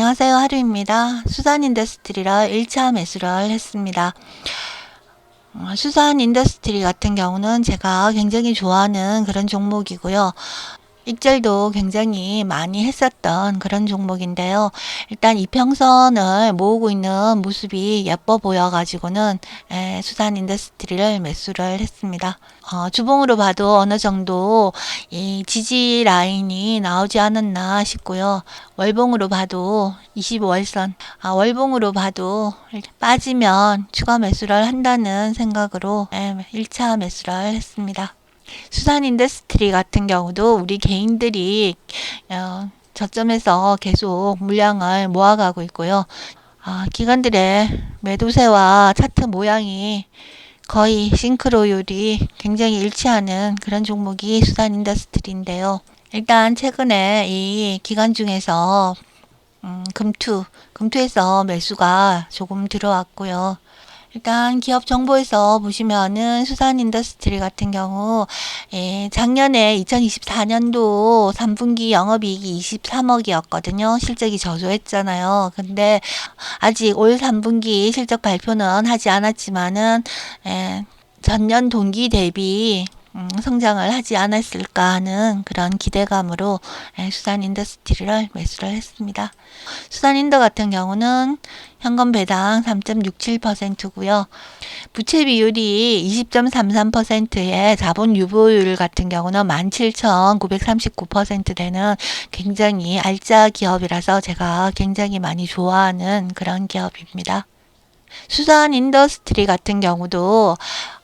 하루입니다. 수산 인더스트리라 1차 매수를 했습니다. 어, 수산 인더스트리 같은 경우는 제가 굉장히 좋아하는 그런 종목이고요. 익절도 굉장히 많이 했었던 그런 종목인데요. 일단 이평선을 모으고 있는 모습이 예뻐 보여가지고는 에, 수산 인더스트리를 매수를 했습니다. 어, 주봉으로 봐도 어느 정도 이 지지 라인이 나오지 않았나 싶고요. 월봉으로 봐도 25월선, 아, 월봉으로 봐도 빠지면 추가 매수를 한다는 생각으로 에, 1차 매수를 했습니다. 수산 인더스트리 같은 경우도 우리 개인들이 어, 저점에서 계속 물량을 모아가고 있고요. 아, 기관들의 매도세와 차트 모양이 거의 싱크로율이 굉장히 일치하는 그런 종목이 수산 인더스트리인데요. 일단 최근에 이 기간 중에서 음, 금투, 금투에서 매수가 조금 들어왔고요. 일단 기업 정보에서 보시면은 수산 인더스트리 같은 경우 예, 작년에 2024년도 3분기 영업이익이 23억이었거든요. 실적이 저조했잖아요. 근데 아직 올 3분기 실적 발표는 하지 않았지만은 예, 전년 동기 대비 음, 성장을 하지 않았을까 하는 그런 기대감으로 예, 수산 인더스트리를 매수를 했습니다. 수산 인더 같은 경우는 현금 배당 3.67%고요. 부채 비율이 20.33%의 자본 유보율 같은 경우는 17,939% 되는 굉장히 알짜 기업이라서 제가 굉장히 많이 좋아하는 그런 기업입니다. 수산 인더스트리 같은 경우도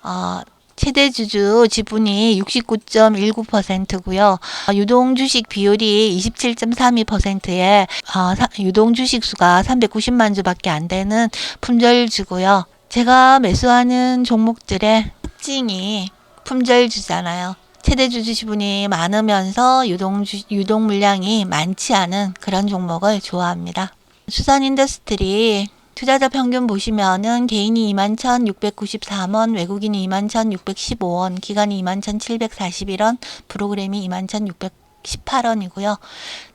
어, 최대 주주 지분이 69.19%고요. 유동 주식 비율이 27.32%에 어, 유동 주식 수가 390만 주밖에 안 되는 품절주고요. 제가 매수하는 종목들의 특징이 품절주잖아요. 최대 주주 지분이 많으면서 유동 주, 유동 물량이 많지 않은 그런 종목을 좋아합니다. 수산 인더스트리 투자자 평균 보시면은 개인이 21,694원, 외국인이 21,615원, 기관이 21,741원, 프로그램이 21,618원이고요.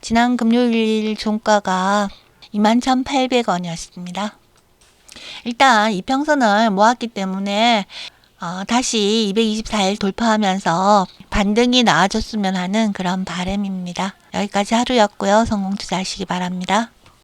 지난 금요일 종가가 21,800원이었습니다. 일단 이평선을 모았기 때문에 어, 다시 224일 돌파하면서 반등이 나아졌으면 하는 그런 바람입니다. 여기까지 하루였고요. 성공 투자하시기 바랍니다.